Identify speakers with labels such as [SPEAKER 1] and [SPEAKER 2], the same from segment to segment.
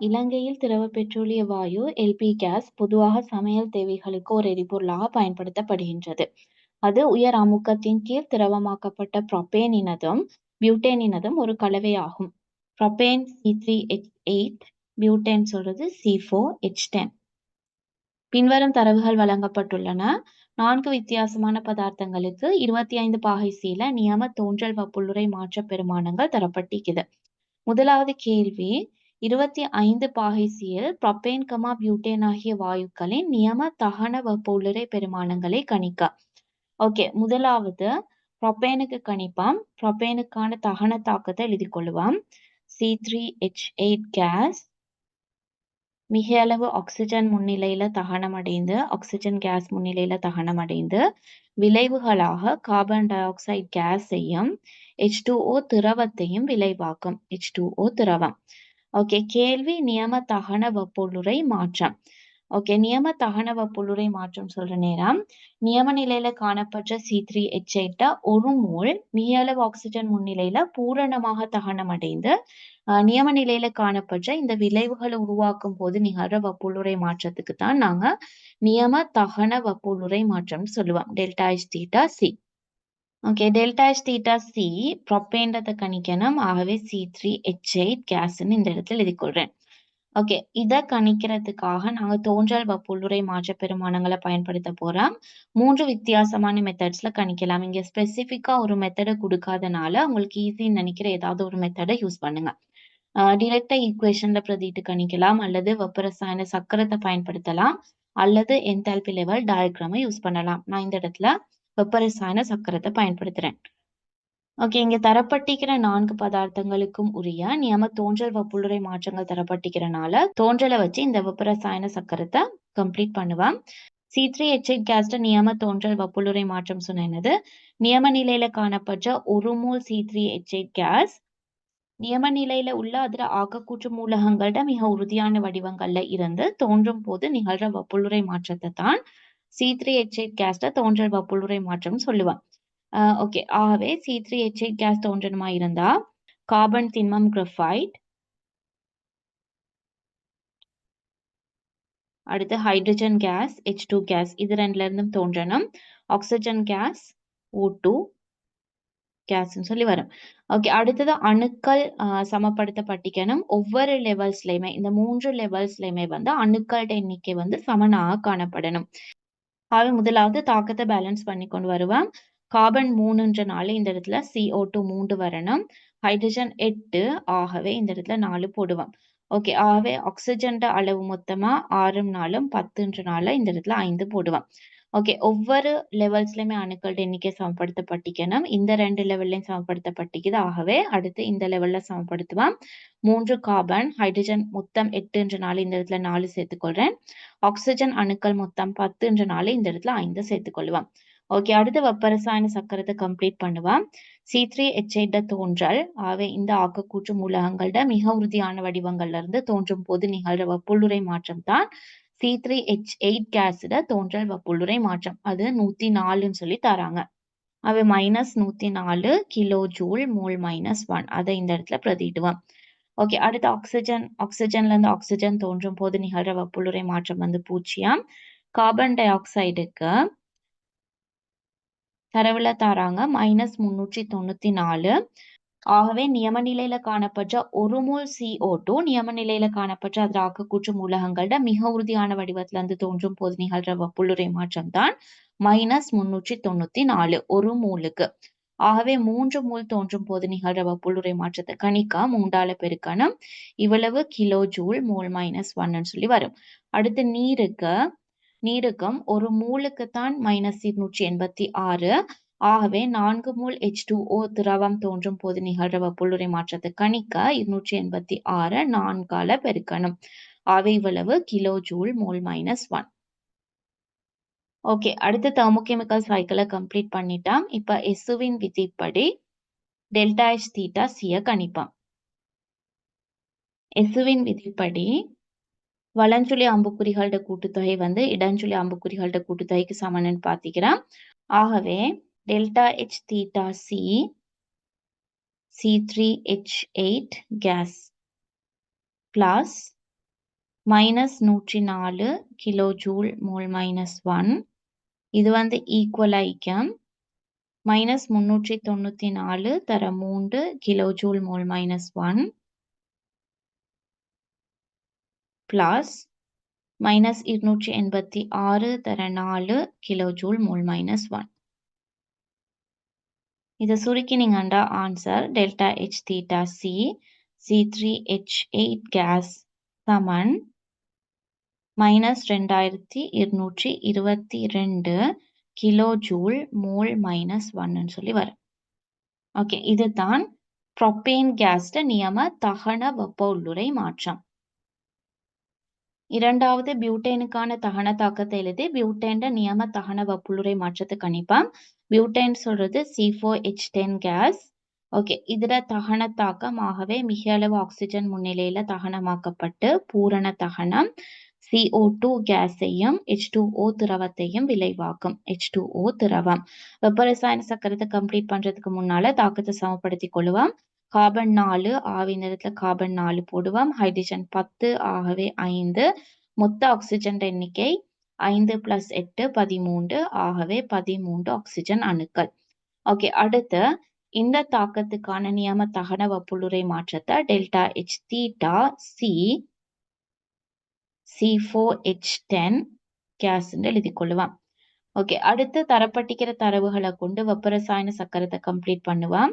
[SPEAKER 1] இலங்கையில் திரவ பெட்ரோலிய வாயு எல்பி கேஸ் பொதுவாக சமையல் தேவைகளுக்கு ஒரு எரிபொருளாக பயன்படுத்தப்படுகின்றது. அது உயர் அமுக்கத்தின் கீழ் திரவமாக்கப்பட்ட புரோப்பேனினதும் பியூட்டேனினதும் ஒரு கலவையாகும். Propane C three H eight butane சொல்றது சி ஃபோர் எச் டென். பின்வரும் தரவுகள் வழங்கப்பட்டுள்ளன. நான்கு வித்தியாசமான பதார்த்தங்களுக்கு இருபத்தி ஐந்து பாகை சீல நியம தோன்றல் வப்புள்ளுரை மாற்ற பெருமானங்கள் தரப்பட்டிருக்குது. முதலாவது கேள்வி இருபத்தி ஐந்து பாகைசியில் ப்ரொபேன் கமா பியூட்டேன் ஆகிய வாயுக்களின் நியம தகன வெப்பவுள்ளுறை பெருமானங்களை கணிக்க. ஓகே முதலாவது ப்ரொபேனுக்கு கணிப்பாம் ப்ரொபேனுக்கான தகன தாக்கத்தை எழுதிக் கொள்ளுவோம். C three H eight gas மிக அளவு ஆக்சிஜன் முன்னிலையில தகனமடைந்து ஆக்சிஜன் கேஸ் முன்னிலையில தகனமடைந்து விளைவுகளாக கார்பன் டை ஆக்சைடு கேஸையும் எச் டூ ஓ திரவத்தையும் விளைவாக்கும் எச் டூ ஓ திரவம் ஓகே கேள்வி நியம தகன வெப்பொள்ளுரை மாற்றம். ஓகே நியம தகன வெப்பொள்ளுரை மாற்றம் சொல்ற நேரம். நியம நிலையில காணப்பட்ட சி த்ரீ எச் எயிட்ட ஒரு மூல் மிக ஆக்சிஜன் முன்னிலையில பூரணமாக தகனம் அடைந்து நியம நிலையில காணப்பட்ட இந்த விளைவுகளை உருவாக்கும் போது நிகழ்ற வெப்பொள்ளுரை மாற்றத்துக்கு தான் நாங்க நியம தகன வெப்பொள்ளுரை மாற்றம் சொல்லுவோம். Delta H theta C okay delta H theta C ப்ரொப்பேன்றதை கணிக்கணும். ஆகவே சி த்ரீ எச் எயிட் கேஸ்ன்னு இந்த இடத்துல எழுதிக்கொள்றேன். ஓகே இதை கணிக்கிறதுக்காக நாங்க தோன்றல் வெப்புள்ளுரை மாற்ற பெருமானங்களை பயன்படுத்த போறோம். மூன்று வித்தியாசமான மெத்தட்ஸ்ல கணிக்கலாம். இங்கே ஸ்பெசிஃபிக்காக ஒரு மெத்தடை கொடுக்காதனால உங்களுக்கு ஈஸின்னு நினைக்கிற ஏதாவது ஒரு மெத்தடை யூஸ் பண்ணுங்க. டிரெக்டா ஈக்குவேஷன்ல பிரதிட்டு கணிக்கலாம். அல்லது வெப்பரசாயன சக்கரத்தை பயன்படுத்தலாம். அல்லது என்தால்பி லெவல் டயக்ராமை யூஸ் பண்ணலாம். நான் இந்த இடத்துல வெப்பரசாயன சக்கரத்தை பயன்படுத்துறேன். ஓகே இங்க தரப்பட்டிக்கிற நான்கு பதார்த்தங்களுக்கும் உரிய நியம தோன்றல் வப்புளுரை மாற்றங்கள் தரப்பட்டிக்கிறனால தோன்றலை வச்சு இந்த வெப்பரசாயன சக்கரத்தை கம்ப்ளீட் பண்ணுவேன் சி த்ரீ எச் எயிட் கேஸ்ட நியம தோன்றல் வப்புளுரை மாற்றம் சொன்னது நியம நிலையில காணப்பட்ட ஒரு mole C three H eight gas நியம நிலையில உள்ள அதுல ஆக்கக்கூற்று மூலகங்கள்ட மிக உறுதியான வடிவங்கள்ல இருந்து தோன்றும் போது நிகழ்ற வப்புளுரை மாற்றத்தை தான் சி த்ரீ எச் எயிட் கேஸ்ட தோன்றல் வெப்புளுரை மாற்றம் சொல்லுவான் ஓகே ஆகவே C three H eight gas தோன்றணுமா இருந்தா? கார்பன் திண்மம் கிரஃபைட் அடுத்து hydrogen gas H two gas இது ரெண்டுல இருந்தும் தோன்றணும். ஆக்சிஜன் கேஸ் ஓ டூ கேஸ்ன்னு சொல்லி வரும். ஓகே அடுத்தது அணுக்கள் ஆஹ் சமப்படுத்தப்பட்டிக்கணும் ஒவ்வொரு லெவல்ஸ்லயுமே இந்த மூன்று லெவல்ஸ்லயுமே வந்து அணுக்களோட எண்ணிக்கை வந்து சமனாக காணப்படணும். ஆக முதலாவது தாக்கத்தை பேலன்ஸ் பண்ணி கொண்டு வருவேன். கார்பன் மூணுன்றனால இந்த இடத்துல சிஓ டூ மூன்று வரணும். ஹைட்ரஜன் எட்டு ஆகவே இந்த இடத்துல நாலு போடுவோம் ஓகே ஆகவே ஆக்சிஜன் அளவு மொத்தமா ஆறும் நாளும் பத்துன்றனால இந்த இடத்துல ஐந்து போடுவோம் ஓகே ஒவ்வொரு லெவல்ஸ்லயுமே அணுக்களோட எண்ணிக்கை சமப்படுத்தப்பட்டிக்கணும் இந்த ரெண்டு லெவல்லையும் சமப்படுத்தப்பட்டிக்குது ஆகவே அடுத்து இந்த லெவல்ல சமப்படுத்துவோம். மூன்று கார்பன் ஹைட்ரஜன் மொத்தம் எட்டுன்றனால இந்த இடத்துல நாலு சேர்த்துக்கொள்றேன். ஆக்சிஜன் அணுக்கள் மொத்தம் பத்துன்றனால இந்த இடத்துல ஐந்து சேர்த்துக்கொள்வோம். ஓகே அடுத்து வெப்பரசாயன சக்கரத்தை கம்ப்ளீட் பண்ணுவோம். சி த்ரீ எச் தோன்றல். ஆகவே இந்த ஆக்கக்கூற்று மூலகங்கள்ட மிக உறுதியான வடிவங்கள்ல இருந்து தோன்றும் போது நிகழ்ற வெப்புள்ளுரை மாற்றம் தான் சி த்ரீ ஹெச் எயிட் கேஸில் தோன்றல் வெப்புள்ளுரை மாற்றம். அது நூத்தி நாலுன்னு சொல்லி தராங்க. அவை மைனஸ் நூத்தி நாலு kilo joule mole minus one அதை இந்த இடத்துல பிரதிடுவோம் ஓகே அடுத்து ஆக்சிஜன் ஆக்சிஜன்ல இருந்து ஆக்சிஜன் தோன்றும் போது நிகழ்ற வெப்புள்ளுரை மாற்றம் வந்து பூஜ்ஜியம். கார்பன் டை ஆக்சைடுக்கு தரவுல தராங்க. மைனஸ் முன்னூற்றி தொண்ணூத்தி நாலு ஆகவே நியம நிலையில காணப்பட்ட ஒரு மோல் CO2 டூ நியம நிலையில காணப்பட்ட அதில் ஆக்கக்கூற்று மூலகங்களோட மிக உறுதியான வடிவத்துல இருந்து தோன்றும் போது நிகழ்ற வெப்புளுரை மாற்றம் தான் மைனஸ் முன்னூற்றி தொண்ணூத்தி நாலு ஒரு மூலுக்கு. ஆகவே மூன்று மூல் தோன்றும் போது நிகழ்ற வெப்புளுரை மாற்றத்தை கணிக்க மூன்றால பெருக்கணும். இவ்வளவு கிலோ ஜூல் மூல் மைனஸ் ஒன்னு சொல்லி வரும். அடுத்து நீருக்கு நீருக்கும் ஒரு மூலுக்கு தான் மைனஸ் இருநூற்றி எண்பத்தி ஆறு. ஆகவே நான்கு மூல் எச் டூ ஓ திரவம் தோன்றும் போது நிகழ்ற வெப்புளுரை மாற்றத்தை கணிக்க இருநூற்றி எண்பத்தி ஆறு நான்கால பெருக்கணும். ஆகவே இவ்வளவு kilo joule mole minus one okay அடுத்து தெர்மோகெமிக்கல் சைக்கிளை கம்ப்ளீட் பண்ணிட்டோம். இப்ப எஸ்ஸுவின் விதிப்படி டெல்டா எச் தீட்டா சிய கணிப்போம். எஸ்ஸுவின் விதிப்படி வலஞ்சுழி அம்புக்குறிகளோட கூட்டுத்தொகை வந்து இடஞ்சுழி அம்புக்குறிகளோட கூட்டுத்தொகைக்கு சமன்னு பாத்திக்கிறோம் ஆகவே delta H theta C C three H eight gas plus minus நூற்றி நாலு கிலோ ஜூல் மோல் ஒன் இது வந்து ஈக்குவல் ஐக்கியம் மைனஸ் முன்னூற்றி தொண்ணூற்றி நாலு தர மூன்று kilo joule mole minus one plus minus இருநூற்றி எண்பத்தி ஆறு தர நாலு kilo joule mole minus one இதை சுருக்கினீங்கண்டா answer delta H theta C C three H eight gas சமன் மைனஸ் ரெண்டாயிரத்தி இருநூற்றி இருபத்தி ரெண்டு கிலோ ஜூல் மோல் மைனஸ் ஒன்னு சொல்லி வரும். ஓகே இதுதான் ப்ரொப்பேன் கேஸ்ட நியம தகன வெப்ப உள்ளுரை மாற்றம். இரண்டாவது பியூட்டைனுக்கான தகன தாக்கத்தை எழுதி பியூட்டேன் நியம தகன வப்புளுரை மாற்றத்தை கணிப்பான் பியூட்டைன் சொல்றது C four H ten gas okay இதுல தகன தாக்கம் ஆகவே மிக அளவு ஆக்சிஜன் முன்னிலையில தகனமாக்கப்பட்டு பூரண தகனம் சிஓ டூ கேஸையும் ஹெச் டூ ஓ திரவத்தையும் விளைவாக்கும். ஹெச் டூ ஓ திரவம். வெப்ப ரசாயன சக்கரத்தை கம்ப்ளீட் பண்றதுக்கு முன்னால தாக்கத்தை சமப்படுத்தி கொள்ளுவோம். கார்பன் நாலு ஆவி நேரத்துல கார்பன் நாலு போடுவோம். ஹைட்ரஜன் பத்து ஆகவே ஐந்து. மொத்த ஆக்சிஜன் எண்ணிக்கை ஐந்து பிளஸ் எட்டு பதிமூன்று. ஆகவே பதிமூன்று ஆக்சிஜன் அணுக்கள். ஓகே அடுத்து இந்த தாக்கத்துக்கான நியம தகன வப்புளுரை மாற்றத்தை delta H theta C C four H ten gas எழுதி கொள்ளுவான் ஓகே அடுத்து தரப்பட்டிக்கிற தரவுகளை கொண்டு வெப்பரசாயன சக்கரத்தை கம்ப்ளீட் பண்ணுவான்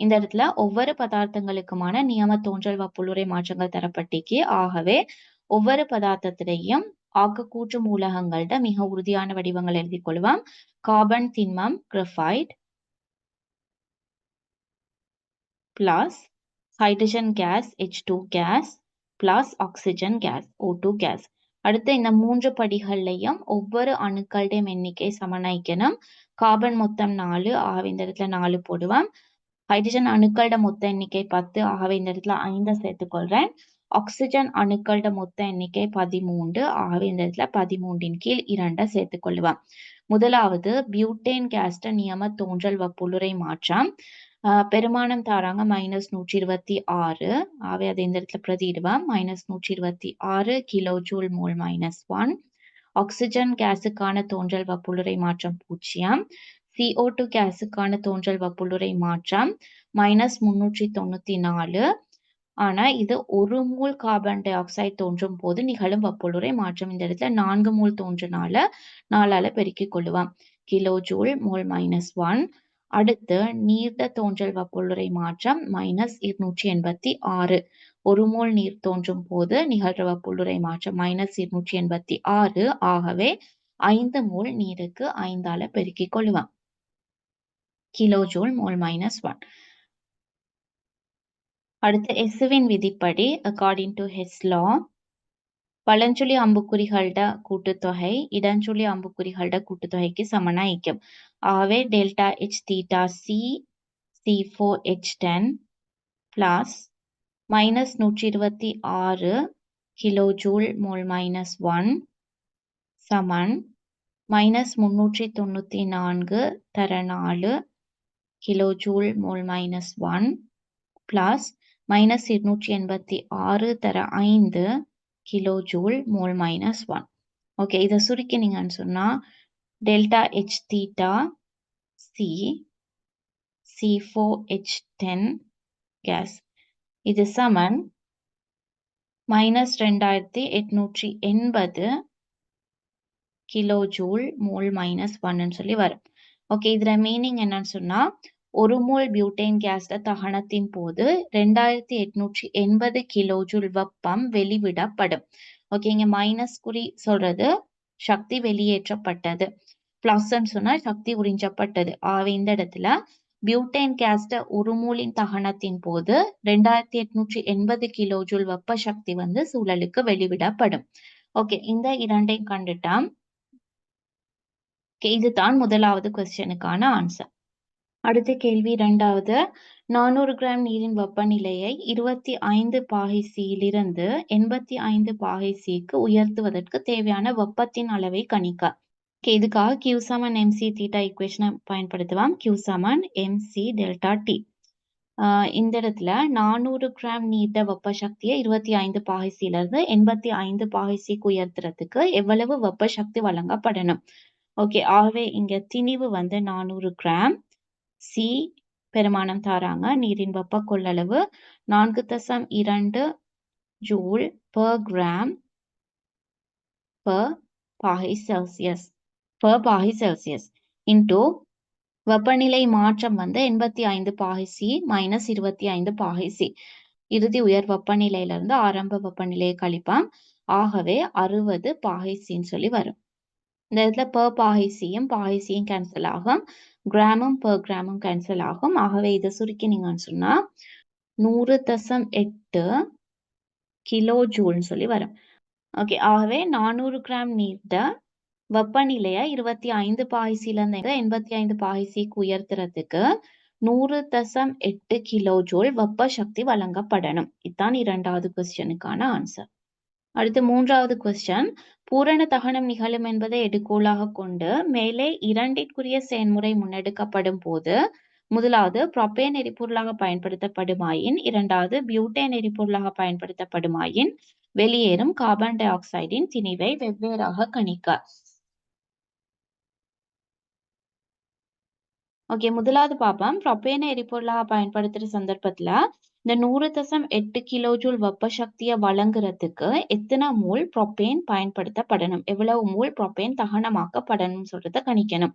[SPEAKER 1] இந்த இடத்துல ஒவ்வொரு பதார்த்தங்களுக்குமான நியம தோன்றல் வப்புளுரை மாற்றங்கள் தரப்பட்டிக்கு ஆகவே ஒவ்வொரு பதார்த்தத்திலையும் ஆக்கக்கூற்று மூலகங்கள்ட மிக உறுதியான வடிவங்கள் எழுதி கொள்வோம். Carbon திண்மம் graphite plus hydrogen gas H two gas plus oxygen gas O two gas. அடுத்து இந்த மூன்று படிகள்லையும் ஒவ்வொரு அணுக்களுடைய எண்ணிக்கை சமனாய்க்கணும் கார்பன் மொத்தம் நாலு ஆக இந்த இடத்துல நாலு போடுவோம். ஹைட்ரஜன் அணுக்களோட மொத்த எண்ணிக்கை பத்து. ஆகவே இந்த இடத்துல ஐந்தை சேர்த்துக்கொள்றேன். ஆக்சிஜன் அணுக்களோட மொத்த எண்ணிக்கை பதிமூன்று. ஆகவே இந்த இடத்துல பதிமூன்றின் கீழ் இரண்டை சேர்த்துக்கொள்ளுவேன் முதலாவது பியூட்டேன் கேஸ்ட நியம தோன்றல் வப்புளுரை மாற்றம். பெருமானம் தாராங்க மைனஸ் நூற்றி இருபத்தி ஆறு. ஆகவே அதை இந்த இடத்துல பிரதியிடுவேன் மைனஸ் நூற்றி இருபத்தி ஆறு kilo joule mole minus one oxygen கேஸுக்கான தோன்றல் வப்புளுரை மாற்றம் பூஜ்ஜியம். சிஓ டூ கேஸுக்கான தோன்றல் வப்புளுரை மாற்றம் மைனஸ் முன்னூற்றி தொண்ணூத்தி நாலு. ஆனா இது ஒரு மூல் கார்பன் டை ஆக்சைடு தோன்றும் போது நிகழும் வப்புளுரை மாற்றம். இந்த இடத்துல நான்கு மூல் தோன்றினால நாலால பெருக்கிக் கொள்ளுவான் kilo joule mole minus one அடுத்து நீர்த்த தோன்றல் வப்புளுரை மாற்றம் மைனஸ் இருநூற்றி எண்பத்தி ஆறு. ஒரு மூல் நீர் தோன்றும் போது நிகழ்ற வப்புளுரை மாற்றம் மைனஸ் இருநூற்றி எண்பத்தி ஆறு. ஆகவே ஐந்து மூல் நீருக்கு ஐந்தால பெருக்கிக் கொள்ளுவான் கிலோஜூல் மோல் மைனஸ் ஒன் அடுத்து எஸ்வின் விதிப்படி அக்கார்டிங் டு ஹெஸ் லா பழஞ்சுழி அம்புக்குறிகளோட கூட்டுத்தொகை இடஞ்சுழி அம்புக்குறிகளோட கூட்டுத்தொகைக்கு சமனாயிக்கும் ஆகவே delta H theta C C four H ten plus minus நூற்றி இருபத்தி ஆறு kilo joule mole minus one சமன் மைனஸ் முன்னூற்றி தொண்ணூற்றி நான்கு தர நாலு kilo joule mole minus one plus minus இருநூற்றி எண்பத்தி ஆறு தர ஐந்து kilo joule mole minus one okay இதை சுருக்கினீங்கன்னு சொன்னால் delta H theta C C four H ten gas இது சமன் மைனஸ் ரெண்டாயிரத்தி எட்நூற்றி எண்பது கிலோ ஜூல் மோல் மைனஸ் ஒன்னு சொல்லி வரும். ஓகே இதுல மீனிங் என்னன்னு சொன்னா ஒரு மோல் பியூட்டேன் கேஸ்ட தகனத்தின் போது ரெண்டாயிரத்தி எட்நூற்றி எண்பது கிலோஜூல் வெப்பம் வெளிவிடப்படும். ஓகே இங்க மைனஸ் குறி சொல்றது சக்தி வெளியேற்றப்பட்டது. பிளஸ் சொன்னா சக்தி உறிஞ்சப்பட்டது. ஆகவே இந்த இடத்துல பியூட்டைன் கேஸ்ட உருமூலின் தகனத்தின் போது ரெண்டாயிரத்தி எட்நூற்றி எண்பது கிலோஜூல் வெப்ப சக்தி வந்து சூழலுக்கு வெளிவிடப்படும். ஓகே இந்த இரண்டையும் கண்டுட்டா. இதுதான் முதலாவது கொஸ்டினுக்கான ஆன்சர் அடுத்த கேள்வி இரண்டாவது. நானூறு கிராம் நீரின் வெப்பநிலையை இருபத்தி ஐந்து பாகை சியிலிருந்து எண்பத்தி ஐந்து பாகை சிக்கு உயர்த்துவதற்கு தேவையான வெப்பத்தின் அளவை கணிக்க. இதுக்காக கியூ சமன் எம்சி தீட்டா இக்குவேஷனை பயன்படுத்துவோம் கியூ சமன் எம்சி டெல்டா டி இந்த இடத்துல நானூறு கிராம் நீர்த்த வெப்ப சக்தியை இருபத்தி ஐந்து பாகைசில இருந்து எண்பத்தி ஐந்து பாகைசிக்கு உயர்த்துறதுக்கு எவ்வளவு வெப்ப சக்தி வழங்கப்படணும்? ஓகே ஆகவே இங்க திணிவு வந்து நானூறு கிராம். சி பெருமானம் தாராங்க நீரின் வெப்ப கொள்ளளவு நான்கு தசம் இரண்டு ஜூல் பர் கிராம் பர் பாகை செல்சியஸ் பர் பாகை செல்சியஸ் இன்டூ வெப்பநிலை மாற்றம் வந்து எண்பத்தி ஐந்து பாகை சி மைனஸ் இருபத்தி ஐந்து பாகை சி இறுதி உயர் வெப்பநிலையிலிருந்து ஆரம்ப வெப்பநிலையை கழிப்பாம். ஆகவே அறுபது பாகை சின்னு சொல்லி வரும். இந்த இடத்துல பர் பாகை சியும் பாகை சியும் கேன்சல் ஆகும். கிராமம் பெர் கிராமம் கேன்சல் ஆகும். ஆகவே இதை சுருக்கினீங்கன்னு சொன்னா நூறு தசம் எட்டு கிலோ ஜூல்னு சொல்லி வரும். ஓகே ஆகவே நானூறு கிராம் நீர்த்த வெப்பநிலையை இருபத்தி ஐந்து பாய்சிலேருந்து எண்பத்தி ஐந்து பாய்சிக்கு உயர்த்துறதுக்கு நூறு தசம் எட்டு கிலோ ஜூல் வெப்ப சக்தி வழங்கப்படணும். இதுதான் இரண்டாவது கொஸ்டினுக்கான ஆன்சர் அடுத்து மூன்றாவது கொஸ்டின் பூரண தகனம் நிகழும் என்பதை எடுக்கோளாக கொண்டு மேலே இரண்டிற்குரிய செயன்முறை முன்னெடுக்கப்படும் போது முதலாவது புரொப்பேன் எரிபொருளாக பயன்படுத்தப்படுமாயின் இரண்டாவது பியூட்டேன் எரிபொருளாக பயன்படுத்தப்படுமாயின் வெளியேறும் கார்பன் டை ஆக்சைடின் திணிவை வெவ்வேறாக கணிக்க. ஓகே முதலாவது பார்ப்போம். புரொப்பேன் எரிபொருளாக பயன்படுத்துற சந்தர்ப்பத்துல இந்த நூறு தசம் எட்டு கிலோ ஜூல் வெப்ப சக்தியை வழங்குறதுக்கு எத்தனை மூல் ப்ரொப்பேன் பயன்படுத்தப்படணும்? எவ்வளவு மூல் ப்ரொப்பேன் தகனமாக்கப்படணும் சொல்றத கணிக்கணும்.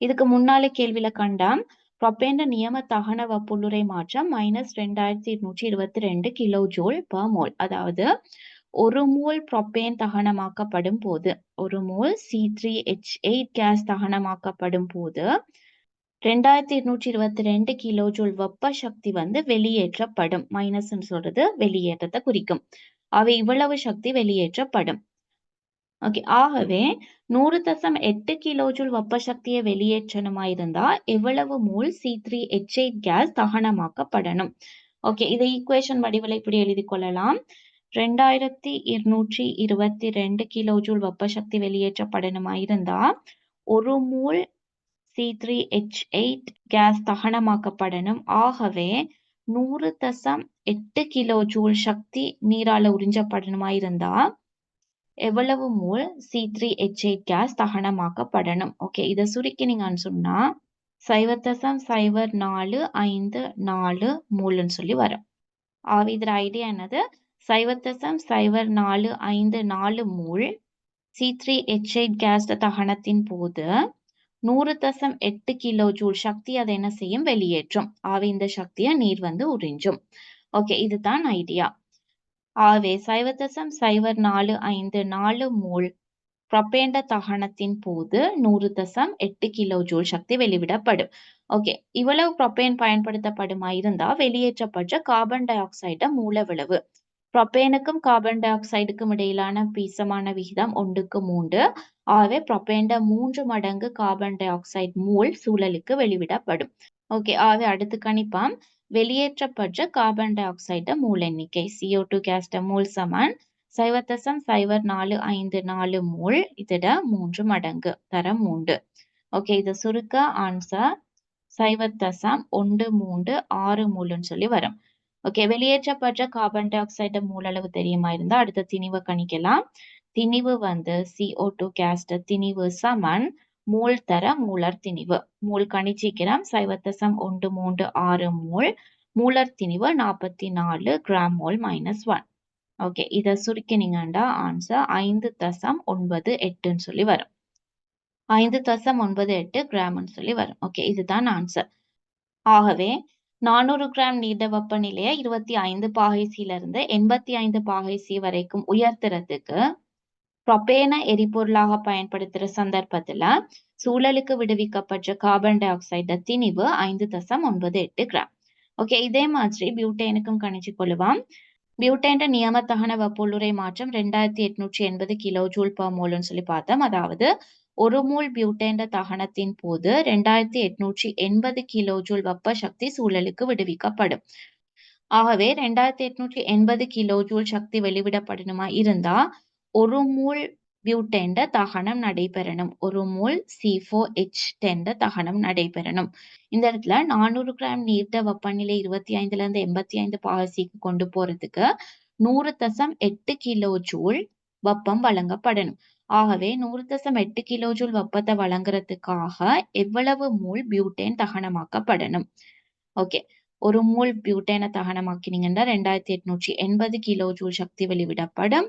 [SPEAKER 1] இதுக்கு முன்னாலே கேள்வியில கண்டாம் ப்ரொப்பேன் நியம தகன வெப்புள்ளுரை மாற்றம் மைனஸ் ரெண்டாயிரத்தி இருநூற்றி இருபத்தி ரெண்டு கிலோ ஜூல் பர் மோல் அதாவது ஒரு மோல் ப்ரொப்பேன் தகனமாக்கப்படும் போது ஒரு mole C three H eight gas தகனமாக்கப்படும் போது ரெண்டாயிரத்தி இருநூற்றி இருபத்தி ரெண்டு கிலோ ஜூல் வெப்ப சக்தி வந்து வெளியேற்றப்படும். மைனஸ்ன்னு சொல்றது வெளியேற்றத்தை குறிக்கும். அவை இவ்வளவு சக்தி வெளியேற்றப்படும். ஓகே ஆகவே நூறு தசம் எட்டு கிலோ ஜூல் வெப்ப சக்தியை வெளியேற்றணுமா இருந்தா எவ்வளவு mole C three H eight gas தகனமாக்கப்படணும். Okay இதை ஈக்குவேஷன் வடிவில் இப்படி எழுதி கொள்ளலாம். ரெண்டாயிரத்தி இருநூற்றி இருபத்தி ரெண்டு கிலோ ஜூல் வெப்ப சக்தி வெளியேற்றப்படணுமா இருந்தா ஒரு மூல் C three H eight gas தகனமாக்கப்படணும். ஆகவே நூறு தசம் எட்டு கிலோ ஜூல் சக்தி நீரால உறிஞ்சப்படணுமா இருந்தா எவ்வளவு மூல் C three H eight gas தகனமாக்கப்படணும். Okay இதை சுருக்கினீங்கன்னு சொன்னா சைவர் தசம் சைவர் நாலு ஐந்து நாலு மூலுன்னு சொல்லி வரும். ஆக இதோட ஐடியா என்னது? சைவர் தசம் சைவர் நாலு ஐந்து நாலு மூல் C three H eight gas தகனத்தின் போது நூறு தசம் எட்டு கிலோ ஜூல் சக்தி அதை என்ன செய்யும்? வெளியேற்றும். ஆவிந்த இந்த சக்தியை நீர் வந்து உறிஞ்சும். ஓகே இதுதான் ஐடியா ஆவே சைவ தசம் சைவர் நாலு ஐந்து நாலு மூல் பிரபேண்ட தகனத்தின் போது நூறு தசம் எட்டு கிலோ ஜூல் சக்தி வெளிவிடப்படும். ஓகே இவ்வளவு புரொபேன் பயன்படுத்தப்படுமா? இருந்தா வெளியேற்றப்பட்ட கார்பன் டை ஆக்சைட மூல விளைவு ப்ரொபேனுக்கும் கார்பன் டை ஆக்சைடுக்கும் இடையிலான பீசமான விகிதம் ஒன்றுக்கு மூன்று. ஆகவே ப்ரொப்பேண்ட மூன்று மடங்கு கார்பன் டை ஆக்சைடு மூல் சூழலுக்கு வெளிவிடப்படும். ஓகே ஆகவே அடுத்து கணிப்பாம். வெளியேற்றப்பட்ட கார்பன் டை ஆக்சைடு மூல் எண்ணிக்கை. சிஓ டூ கேஸ்ட மூல் சமன். சைவத்தசம் சைவர் நாலு ஐந்து நாலு மூல். இதோட மூன்று மடங்கு தரம் மூன்று. ஓகே இது சுருக்க ஆன்சர் சைவத்தசம் ஒன்று மூன்று ஆறு மூலுன்னு சொல்லி வரும். ஓகே வெளியேற்றப்பட்ட கார்பன் டை ஆக்சைடு மூலளவு தெரியுமா இருந்தா அடுத்த திணிவை கணிக்கலாம். திணிவு வந்து சிஓ டூ கேஸ்ட் திணிவு சமன் மூல் தர மூலர் திணிவு. மூல் கணிச்சிக்கிறோம் சைவத்தசம் ஒன்று மூன்று ஆறு மூல் மூலர் திணிவு நாற்பத்தி நாலு gram mole minus one okay இதை சுருக்கினீங்கண்டா ஆன்சர் ஐந்து தசம் ஒன்பது எட்டுன்னு சொல்லி வரும். ஐந்து தசம் ஒன்பது எட்டு கிராம்னு சொல்லி வரும். ஓகே இதுதான் ஆன்சர் ஆகவே நானூறு கிராம் நீண்ட வெப்பநிலையை இருபத்தி ஐந்து பாகைசியிலிருந்து எண்பத்தி ஐந்து பாகைசி வரைக்கும் உயர்த்துறதுக்கு புரொபேன எரிபொருளாக பயன்படுத்துற சந்தர்ப்பத்துல சூழலுக்கு விடுவிக்கப்பட்ட கார்பன் டை ஆக்சைடு திணிவு ஐந்து தசம் ஒன்பது எட்டு கிராம். ஓகே இதே மாதிரி பியூட்டேனுக்கும் கணிச்சு கொள்ளுவான் பியூட்டேன் நியமத்தகன வெப்பொள்ளுரை மாற்றம் ரெண்டாயிரத்தி எட்நூற்றி எண்பது கிலோ ஜூல் பர் மோல்னு சொல்லி பார்த்தோம். அதாவது ஒரு மூல் பியூட்டேண்ட தகனத்தின் போது ரெண்டாயிரத்தி எட்நூற்றி எண்பது கிலோ ஜூல் வெப்ப சக்தி சூழலுக்கு விடுவிக்கப்படும். ஆகவே ரெண்டாயிரத்தி எட்நூற்றி எண்பது கிலோ ஜூல் சக்தி வெளிவிடப்படணுமா இருந்தா ஒரு மூல் பியூட்டேண்ட தகனம் நடைபெறணும். ஒரு மூல் சி எச் டென்ட தகனம் நடைபெறணும். இந்த இடத்துல நானூறு கிராம் நீர்த்த வெப்பநிலை இருபத்தி ஐந்துல இருந்து எண்பத்தி ஐந்து பாகசிக்கு கொண்டு போறதுக்கு நூறு தசம் எட்டு கிலோ ஜூல் வெப்பம் வழங்கப்படணும். ஆகவே நூறு தசம் எட்டு கிலோ ஜூல் வெப்பத்தை வழங்குறதுக்காக எவ்வளவு மூல் பியூட்டேன் தகனமாக்கப்படணும்? ஓகே ஒரு மூல் பியூட்டேனை தகனமாக்கினீங்கன்னா ரெண்டாயிரத்தி எட்நூற்றி எண்பது கிலோ ஜூல் சக்தி வெளிவிடப்படும்.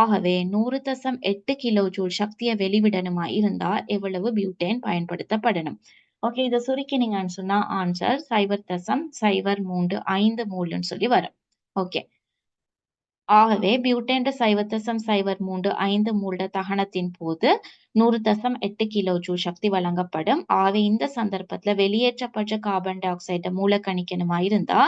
[SPEAKER 1] ஆகவே நூறு தசம் எட்டு கிலோ ஜூல் சக்தியை வெளிவிடணுமா இருந்தா எவ்வளவு பியூட்டேன் பயன்படுத்தப்படணும்? ஓகே இதை சுருக்கினீங்கன்னு சொன்னா ஆன்சர் சைபர் தசம் சைபர் மூன்று ஐந்து மூலுன்னு சொல்லி வரும். ஓகே ஆகவே பியூட்டேன் சைவத்தசம் தசம் சைபர் மூன்று ஐந்து மூல்ட தகனத்தின் போது நூறு தசம் எட்டு கிலோ ஜூ சக்தி வழங்கப்படும். ஆகவே இந்த சந்தர்ப்பத்துல வெளியேற்றப்பட்ட கார்பன் டை ஆக்சைடை மூல கணிக்கணுமா இருந்தா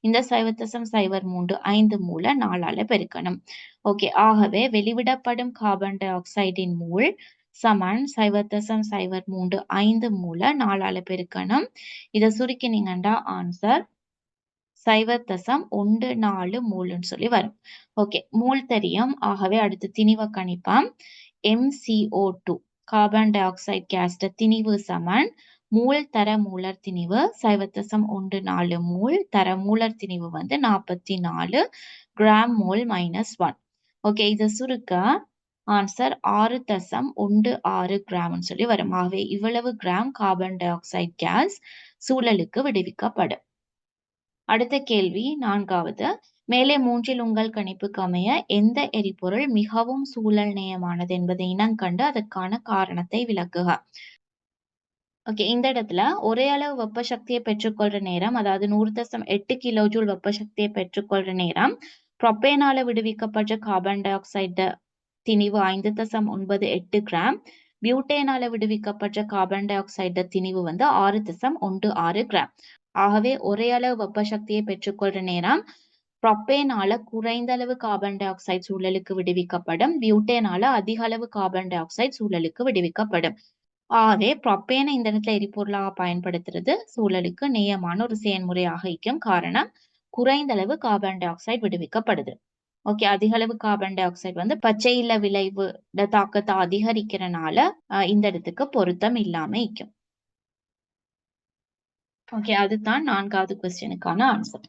[SPEAKER 1] இந்த சைவ தசம் சைபர் மூன்று ஐந்து மூல நாளால பெருக்கணும். ஓகே ஆகவே வெளிவிடப்படும் கார்பன் டை ஆக்சைடின் மூல் சமன் சைபர் தசம் சைபர் மூன்று ஐந்து மூல நாளால பெருக்கணும். இதை சுருக்கினீங்கன்னா ஆன்சர் சைவ தசம் ஒன்று நாலு மூலுன்னு சொல்லி வரும். ஓகே மூல் தெரியும். ஆகவே அடுத்து திணிவ கணிப்பம். MCO two carbon dioxide கேஸ்ட திணிவு சமன். மூல் தர மூலர் திணிவு சைவத்தசம் ஒன்று நாலு மூல் தர மூலர் திணிவு வந்து நாற்பத்தி நாலு gram mole minus one okay இதை சுருக்க ஆன்சர் ஆறு தசம் ஒன்று ஆறு கிராம்னு சொல்லி வரும். ஆகவே இவ்வளவு gram carbon dioxide gas சூழலுக்கு விடுவிக்கப்படும். அடுத்த கேள்வி நான்காவது. மேலே மூன்றில் உங்கள் கணிப்புக்கு அமைய எந்த எரிபொருள் மிகவும் சூழல் நேயமானது என்பதை இனங்கண்டு அதற்கான காரணத்தை விளக்குக. ஓகே இந்த இடத்துல ஒரே அளவு வெப்ப சக்தியை பெற்றுக்கொள்ற நேரம் அதாவது நூறு தசம் எட்டு கிலோ ஜூல் வெப்ப சக்தியை பெற்றுக்கொள்ற நேரம் ப்ரொப்பேனால விடுவிக்கப்பட்ட கார்பன் டை ஆக்சைடு திணிவு ஐந்து தசம் ஒன்பது எட்டு கிராம் பியூட்டேனால விடுவிக்கப்பட்ட கார்பன் டை ஆக்சைடு திணிவு வந்து ஆறு தசம் ஒன்று ஆறு கிராம். ஆகவே ஒரே அளவு வெப்ப சக்தியை பெற்றுக்கொள்ற நேரம் ப்ரொப்பேனால குறைந்த அளவு கார்பன் டை ஆக்சைடு சூழலுக்கு விடுவிக்கப்படும். பியூட்டேனால அதிக அளவு கார்பன் டை ஆக்சைடு சூழலுக்கு விடுவிக்கப்படும். ஆகவே ப்ரொப்பேனை இந்த இடத்துல எரிபொருளாக பயன்படுத்துறது சூழலுக்கு நேயமான ஒரு செயல்முறையாக இருக்கும். காரணம் குறைந்த அளவு கார்பன் டை ஆக்சைடு விடுவிக்கப்படுது. ஓகே அதிக அளவு கார்பன் டை ஆக்சைடு வந்து பச்சை இல்ல விளைவு தாக்கத்தை அதிகரிக்கிறனால இந்த இடத்துக்கு பொருத்தம் இல்லாம இருக்கும். ஓகே அதுதான் நான்காவது கொஸ்டினுக்கான ஆன்சர்